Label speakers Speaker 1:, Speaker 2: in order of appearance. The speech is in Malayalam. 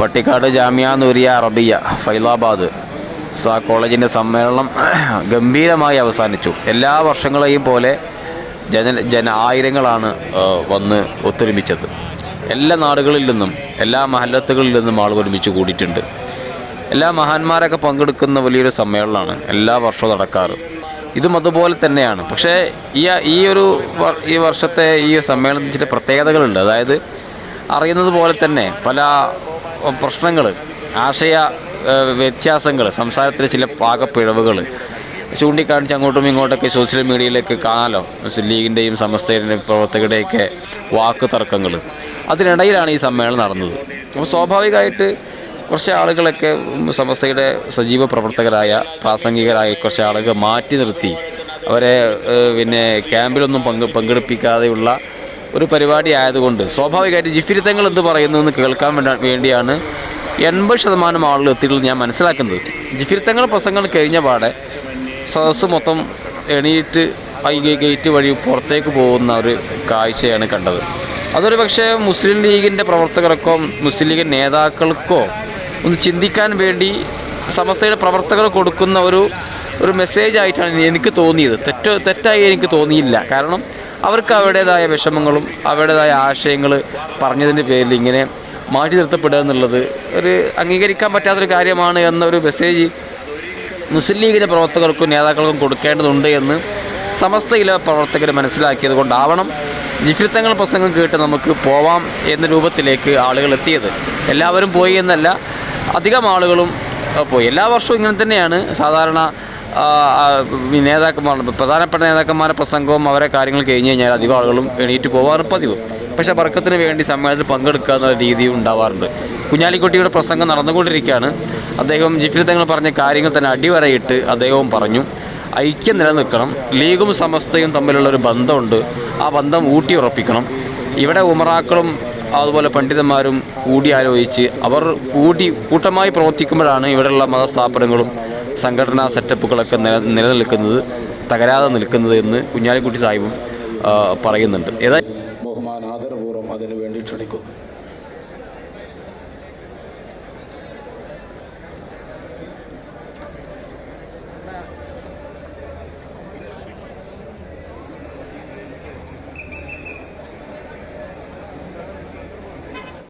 Speaker 1: പട്ടിക്കാട് ജാമിയ നൂരിയ അറബിയ ഫൈലാബാദ്. സാ കോളേജിന്റെ സമ്മേളനം ഗംഭീരമായി അവസാനിച്ചു. എല്ലാ വർഷങ്ങളെയും പോലെ ജന ജന ആയിരങ്ങളാണ് വന്ന് ഒത്തൊരുമിച്ചത്. എല്ലാ നാടുകളിൽ നിന്നും എല്ലാ മഹല്ലത്തുകളിൽ നിന്നും ആളുകൾ ഒരുമിച്ച് കൂടിയിട്ടുണ്ട്. എല്ലാ മഹാന്മാരൊക്കെ പങ്കെടുക്കുന്ന വലിയൊരു സമ്മേളനമാണ് എല്ലാ വർഷവും നടക്കാറ്. ഇതും അതുപോലെ തന്നെയാണ്. പക്ഷേ ഈ ഈ ഒരു ഈ വർഷത്തെ ഈ സമ്മേളനത്തിന്റെ പ്രത്യേകതകളുണ്ട്. അതായത് അറിയുന്നത് പോലെ തന്നെ പല പ്രശ്നങ്ങൾ ആശയ വ്യത്യാസങ്ങൾ സംസാരത്തിലെ ചില പാകപ്പിഴവുകൾ ചൂണ്ടിക്കാണിച്ച് അങ്ങോട്ടും ഇങ്ങോട്ടൊക്കെ സോഷ്യൽ മീഡിയയിലേക്ക് കാണാലോ മുസ്ലിം ലീഗിന്റെയും സമസ്തയുടെയും പ്രവർത്തകരുടെയൊക്കെ വാക്ക് തർക്കങ്ങൾ. അതിനിടയിലാണ് ഈ സമ്മേളനം നടന്നത്. അപ്പോൾ സ്വാഭാവികമായിട്ട് കുറച്ച് ആളുകളൊക്കെ സമസ്തയുടെ സജീവ പ്രവർത്തകരായ പ്രാസംഗികരായ കുറച്ച് ആളുകൾ മാറ്റി നിർത്തി. അവരെ പിന്നെ ക്യാമ്പിലൊന്നും പങ്ക് പങ്കെടുപ്പിക്കാതെയുള്ള ഒരു പരിപാടി ആയതുകൊണ്ട് സ്വാഭാവികമായിട്ട് ജിഫിരിത്തങ്ങൾ എന്ത് പറയുന്നു എന്ന് കേൾക്കാൻ വേണ്ടിയാണ് എൺപത് ശതമാനം ആളുകൾ എത്തിയിട്ടുള്ളത് ഞാൻ മനസ്സിലാക്കുന്നത്. ജിഫിരിത്തങ്ങൾ പ്രസംഗങ്ങൾ കഴിഞ്ഞ പാടെ സദസ്സ് മൊത്തം എണീറ്റ് ഗേറ്റ് വഴി പുറത്തേക്ക് പോകുന്ന ഒരു കാഴ്ചയാണ് കണ്ടത്. അതൊരു പക്ഷേ മുസ്ലിം ലീഗിന്റെ പ്രവർത്തകർക്കോ മുസ്ലിം ലീഗ് നേതാക്കൾക്കോ ഒന്ന് ചിന്തിക്കാൻ വേണ്ടി സമസ്തയുടെ പ്രവർത്തകർ കൊടുക്കുന്ന ഒരു ഒരു മെസ്സേജായിട്ടാണ് എനിക്ക് തോന്നിയത്. തെറ്റ് തെറ്റായി എനിക്ക് തോന്നിയില്ല. കാരണം അവർക്ക് അവരുടേതായ വിഷമങ്ങളും അവരുടേതായ ആശയങ്ങൾ പറഞ്ഞതിന്റെ പേരിൽ ഇങ്ങനെ മാറ്റി നിർത്തപ്പെടുക എന്നുള്ളത് ഒരു അംഗീകരിക്കാൻ പറ്റാത്തൊരു കാര്യമാണ് എന്നൊരു മെസ്സേജ് മുസ്ലിം ലീഗിന്റെ പ്രവർത്തകർക്കും നേതാക്കൾക്കും കൊടുക്കേണ്ടതുണ്ട് എന്ന് സമസ്തയിലെ പ്രവർത്തകർ മനസ്സിലാക്കിയത് കൊണ്ടാവണം ജിഫിത്തങ്ങൾ പ്രസംഗം കേട്ട് നമുക്ക് പോവാം എന്ന രൂപത്തിലേക്ക് ആളുകൾ എത്തിയത്. എല്ലാവരും പോയി എന്നല്ല അധികം ആളുകളും പോയി. എല്ലാ വർഷവും ഇങ്ങനെ തന്നെയാണ്. സാധാരണ നേതാക്കന്മാർ പ്രധാനപ്പെട്ട നേതാക്കന്മാരുടെ പ്രസംഗവും അവരെ കാര്യങ്ങൾ കഴിഞ്ഞ് കഴിഞ്ഞാൽ അധികം ആളുകളും എണീറ്റ് പോകാറ് പതിവ്. പക്ഷേ വർക്കത്തിന് വേണ്ടി സമ്മേളനത്തിൽ പങ്കെടുക്കുക എന്ന രീതിയും ഉണ്ടാവാറുണ്ട്. കുഞ്ഞാലിക്കുട്ടിയുടെ പ്രസംഗം നടന്നുകൊണ്ടിരിക്കുകയാണ്. അദ്ദേഹം ജിഫിൽ തങ്ങൾ പറഞ്ഞ കാര്യങ്ങൾ തന്നെ അടിവരയിട്ട് അദ്ദേഹവും പറഞ്ഞു. ഐക്യം നിലനിൽക്കണം. ലീഗും സമസ്തയും തമ്മിലുള്ള ഒരു ബന്ധമുണ്ട്. ആ ബന്ധം ഊട്ടിയുറപ്പിക്കണം. ഇവിടെ ഉമറാക്കളും അതുപോലെ പണ്ഡിതന്മാരും കൂടി ആലോചിച്ച് അവർ കൂടി കൂട്ടമായി പ്രവർത്തിക്കുമ്പോഴാണ് ഇവിടെയുള്ള മതസ്ഥാപനങ്ങളും സംഘടനാ സെറ്റപ്പുകളൊക്കെ നില നിലനിൽക്കുന്നത് തകരാതെ നിൽക്കുന്നത് എന്ന് കുഞ്ഞാലിക്കുട്ടി സാഹിബും പറയുന്നുണ്ട്. ഏതാ